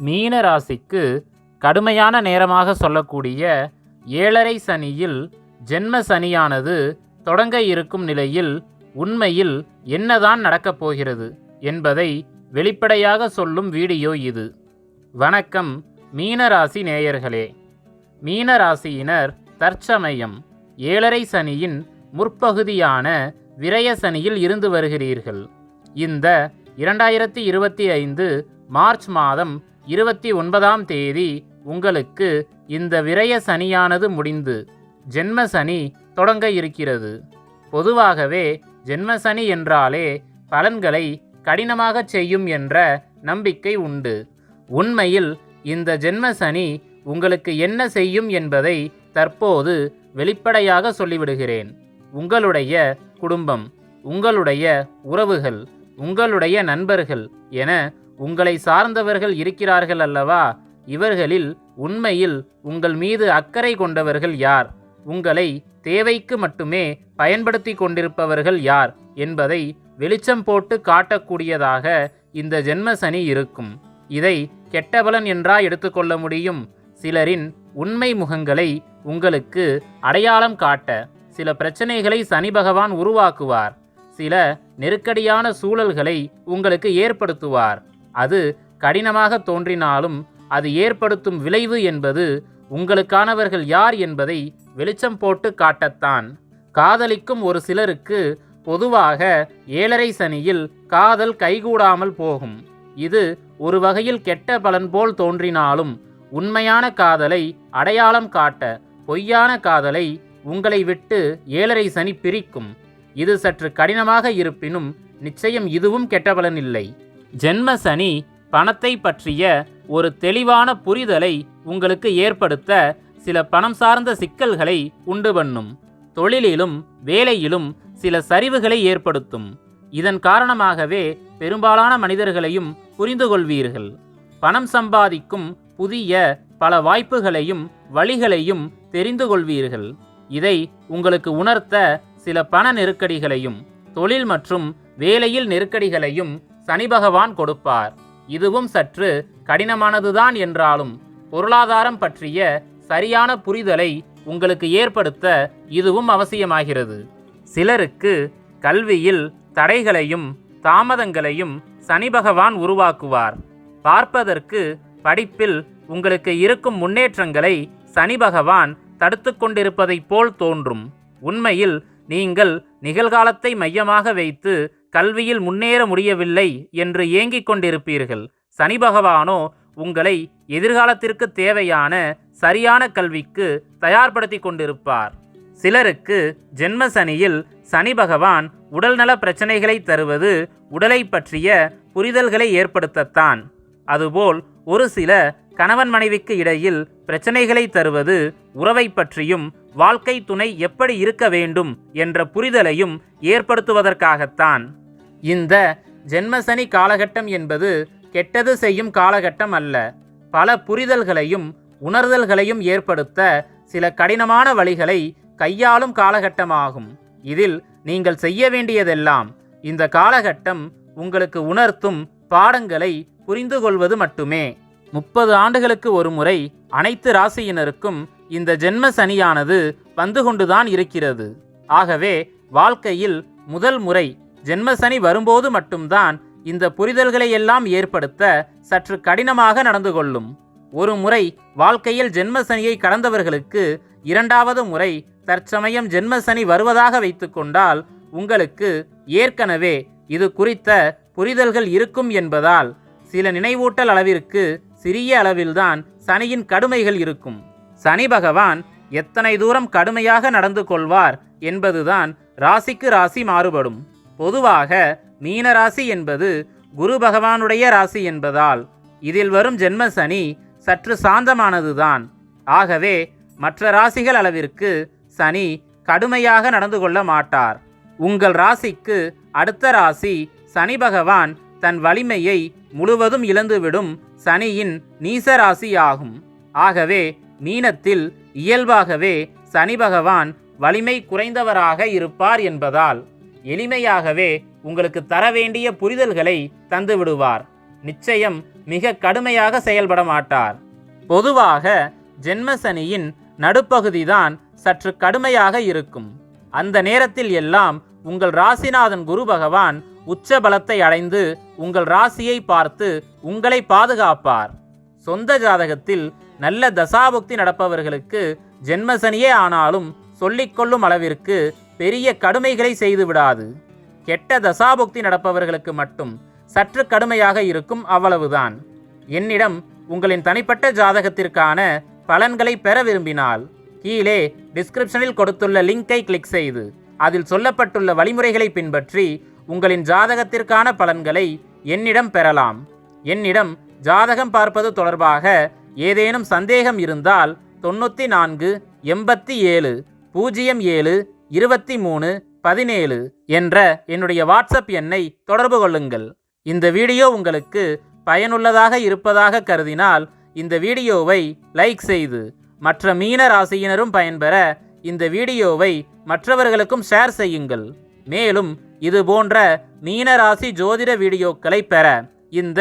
மீன ராசிக்கு கடுமையான நேரமாக சொல்லக்கூடிய ஏழரை சனியில் ஜென்ம சனியானது தொடங்க இருக்கும் நிலையில் உண்மையில் என்னதான் நடக்கப் போகிறது என்பதை வெளிப்படையாக சொல்லும் வீடியோ இது. வணக்கம் மீனராசி நேயர்களே. மீனராசியினர் தற்சமயம் ஏழரை சனியின் முற்பகுதியான விரய சனியில் இருந்து வருகிறீர்கள். இந்த இரண்டாயிரத்தி இருபத்தி ஐந்து மார்ச் மாதம் இருபத்தி ஒன்பதாம் தேதி உங்களுக்கு இந்த விரய சனியானது முடிந்து ஜென்ம சனி தொடங்க இருக்கிறது. பொதுவாகவே ஜென்ம சனி என்றாலே பலன்களை கடினமாகச் செய்யும் என்ற நம்பிக்கை உண்டு. உண்மையில் இந்த ஜென்ம சனி உங்களுக்கு என்ன செய்யும் என்பதை தற்போது வெளிப்படையாக சொல்லிவிடுகிறேன். உங்களுடைய குடும்பம் உங்களுடைய உறவுகள் உங்களுடைய நண்பர்கள் என உங்களை சார்ந்தவர்கள் இருக்கிறார்கள் அல்லவா? இவர்களில் உண்மையில் உங்கள் மீது அக்கறை கொண்டவர்கள் யார்? உங்களை தேவைக்கு மட்டுமே பயன்படுத்தி கொண்டிருப்பவர்கள் யார்? என்பதை வெளிச்சம் போட்டு காட்டக்கூடியதாக இந்த ஜென்ம சனி இருக்கும். இதை கெட்டபலன் என்றா எடுத்துக்கொள்ள முடியும். சிலரின் உண்மை முகங்களை உங்களுக்கு அடையாளம் காட்ட சில பிரச்சனைகளை சனி பகவான் உருவாக்குவார். சில நெருக்கடியான சூழல்களை உங்களுக்கு ஏற்படுத்துவார். அது கடினமாக தோன்றினாலும் அது ஏற்படுத்தும் விளைவு என்பது உங்களுக்கானவர்கள் யார் என்பதை வெளிச்சம் போட்டு காட்டத்தான். காதலிக்கும் ஒரு சிலருக்கு பொதுவாக ஏழரை சனியில் காதல் கைகூடாமல் போகும். இது ஒரு வகையில் கெட்ட பலன் போல் தோன்றினாலும் உண்மையான காதலை அடையாளம் காட்ட பொய்யான காதலை உங்களை விட்டு ஏழரை சனி பிரிக்கும். இது சற்று கடினமாக இருப்பினும் நிச்சயம் இதுவும் கெட்ட பலன் இல்லை. ஜென்ம சனி பணத்தை பற்றிய ஒரு தெளிவான புரிதலை உங்களுக்கு ஏற்படுத்த சில பணம் சார்ந்த சிக்கல்களை உண்டு பண்ணும். தொழிலிலும் வேலையிலும் சில சரிவுகளை ஏற்படுத்தும். இதன் காரணமாகவே பெரும்பாலான மனிதர்களையும் புரிந்து கொள்வீர்கள். பணம் சம்பாதிக்கும் புதிய பல வாய்ப்புகளையும் வழிகளையும் தெரிந்து கொள்வீர்கள். இதை உங்களுக்கு உணர்த்த சில பண நெருக்கடிகளையும் தொழில் மற்றும் வேலையில் நெருக்கடிகளையும் சனி பகவான் கொடுப்பார். இதுவும் சற்று கடினமானதுதான் என்றாலும் பொருளாதாரம் பற்றிய சரியான புரிதலை உங்களுக்கு ஏற்படுத்த இதுவும் அவசியமாகிறது. சிலருக்கு கல்வியில் தடைகளையும் தாமதங்களையும் சனி பகவான் உருவாக்குவார். பார்ப்பதற்கு படிப்பில் உங்களுக்கு இருக்கும் முன்னேற்றங்களை சனி பகவான் தடுத்து கொண்டிருப்பதைப் போல் தோன்றும். உண்மையில் நீங்கள் நிகழ்காலத்தை மையமாக வைத்து கல்வியில் முன்னேற முடியவில்லை என்று ஏங்கிக் கொண்டிருப்பீர்கள். சனி பகவானோ உங்களை எதிர்காலத்திற்கு தேவையான சரியான கல்விக்கு தயார்படுத்தி கொண்டிருப்பார். சிலருக்கு ஜென்ம சனியில் சனி பகவான் உடல்நல பிரச்சனைகளை தருவது உடலை பற்றிய புரிதல்களை ஏற்படுத்தத்தான். அதுபோல் ஒரு சில கணவன் மனைவிக்கு இடையில் பிரச்சனைகளை தருவது உறவை பற்றியும் வாழ்க்கை துணை எப்படி இருக்க வேண்டும் என்ற புரிதலையும் ஏற்படுத்துவதற்காகத்தான். இந்த ஜென்மசனி காலகட்டம் என்பது கெட்டது செய்யும் காலகட்டம் அல்ல. பல புரிதல்களையும் உணர்தல்களையும் ஏற்படுத்த சில கடினமான வழிகளை கையாளும் காலகட்டமாகும். இதில் நீங்கள் செய்ய வேண்டியதெல்லாம் இந்த காலகட்டம் உங்களுக்கு உணர்த்தும் பாடங்களை புரிந்து கொள்வது மட்டுமே. முப்பது ஆண்டுகளுக்கு ஒரு முறை அனைத்து ராசியினருக்கும் இந்த ஜென்ம சனியானது வந்து கொண்டுதான் இருக்கிறது. ஆகவே வாழ்க்கையில் முதல் முறை ஜென்ம சனி வரும்போது மட்டும்தான் இந்த புரிதல்களை எல்லாம் ஏற்படுத்த சற்று கடினமாக நடந்து கொள்ளும். ஒரு முறை வாழ்க்கையில் ஜென்ம சனியை கடந்தவர்களுக்கு இரண்டாவது முறை தற்சமயம் ஜென்ம சனி வருவதாக வைத்துக்கொண்டால் உங்களுக்கு ஏற்கனவே இது குறித்த புரிதல்கள் இருக்கும் என்பதால் சில நினைவூட்டல் அளவிற்கு சிறிய அளவில்தான் சனியின் கடுமைகள் இருக்கும். சனி பகவான் எத்தனை தூரம் கடுமையாக நடந்து கொள்வார் என்பதுதான் ராசிக்கு ராசி மாறுபடும். பொதுவாக மீன ராசி என்பது குரு பகவானுடைய ராசி என்பதால் இதில் வரும் ஜென்ம சனி சற்று சாந்தமானதுதான். ஆகவே மற்ற ராசிகள் அளவிற்கு சனி கடுமையாக நடந்து கொள்ள மாட்டார். உங்கள் ராசிக்கு அடுத்த ராசி சனி பகவான் தன் வலிமையை முழுவதும் இழந்துவிடும் சனியின் நீசராசியாகும். ஆகும் ஆகவே மீனத்தில் இயல்பாகவே சனி பகவான் வலிமை குறைந்தவராக இருப்பார் என்பதால் எளிமையாகவே உங்களுக்கு தர வேண்டிய புரிதல்களை தந்து விடுவார். நிச்சயம் மிக கடுமையாக செயல்பட மாட்டார். பொதுவாக ஜென்மசனியின் நடுப்பகுதிதான் சற்று கடுமையாக இருக்கும். அந்த நேரத்தில் எல்லாம் உங்கள் ராசிநாதன் குரு பகவான் உச்ச பலத்தை அடைந்து உங்கள் ராசியை பார்த்து உங்களை பாதுகாப்பார். சொந்த ஜாதகத்தில் நல்ல தசாபுக்தி நடப்பவர்களுக்கு ஜென்மசனியே ஆனாலும் சொல்லிக்கொள்ளும் அளவிற்கு பெரிய கடுமைகளை செய்து விடாது. கெட்ட தசாபுக்தி நடப்பவர்களுக்கு மட்டும் சற்று கடுமையாக இருக்கும் அவ்வளவுதான். என்னிடம் உங்களின் தனிப்பட்ட ஜாதகத்திற்கான பலன்களை பெற விரும்பினால் கீழே டிஸ்கிரிப்ஷனில் கொடுத்துள்ள லிங்கை கிளிக் செய்து அதில் சொல்லப்பட்டுள்ள வழிமுறைகளை பின்பற்றி உங்களின் ஜாதகத்திற்கான பலன்களை என்னிடம் பெறலாம். என்னிடம் ஜாதகம் பார்ப்பது தொடர்பாக ஏதேனும் சந்தேகம் இருந்தால் தொண்ணூற்றி நான்கு எண்பத்தி ஏழு பூஜ்ஜியம் ஏழு இருபத்தி மூணு பதினேழு என்ற என்னுடைய வாட்ஸ்அப் எண்ணை தொடர்பு கொள்ளுங்கள். இந்த வீடியோ உங்களுக்கு பயனுள்ளதாக இருப்பதாக கருதினால் இந்த வீடியோவை லைக் செய்து மற்ற மீன ராசியினரும் பயன்பெற இந்த வீடியோவை மற்றவர்களுக்கும் ஷேர் செய்யுங்கள். மேலும் இது போன்ற மீன ராசி ஜோதிட வீடியோக்களை பெற இந்த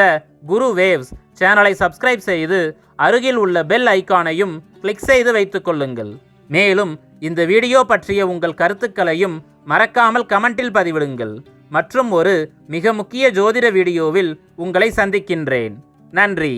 குரு வேவ்ஸ் சேனலை சப்ஸ்கிரைப் செய்து அருகில் உள்ள பெல் ஐகானையும் கிளிக் செய்து வைத்துக் கொள்ளுங்கள். மேலும் இந்த வீடியோ பற்றிய உங்கள் கருத்துக்களையும் மறக்காமல் கமெண்டில் பதிவிடுங்கள். மற்றும் ஒரு மிக முக்கிய ஜோதிட வீடியோவில் உங்களை சந்திக்கின்றேன். நன்றி.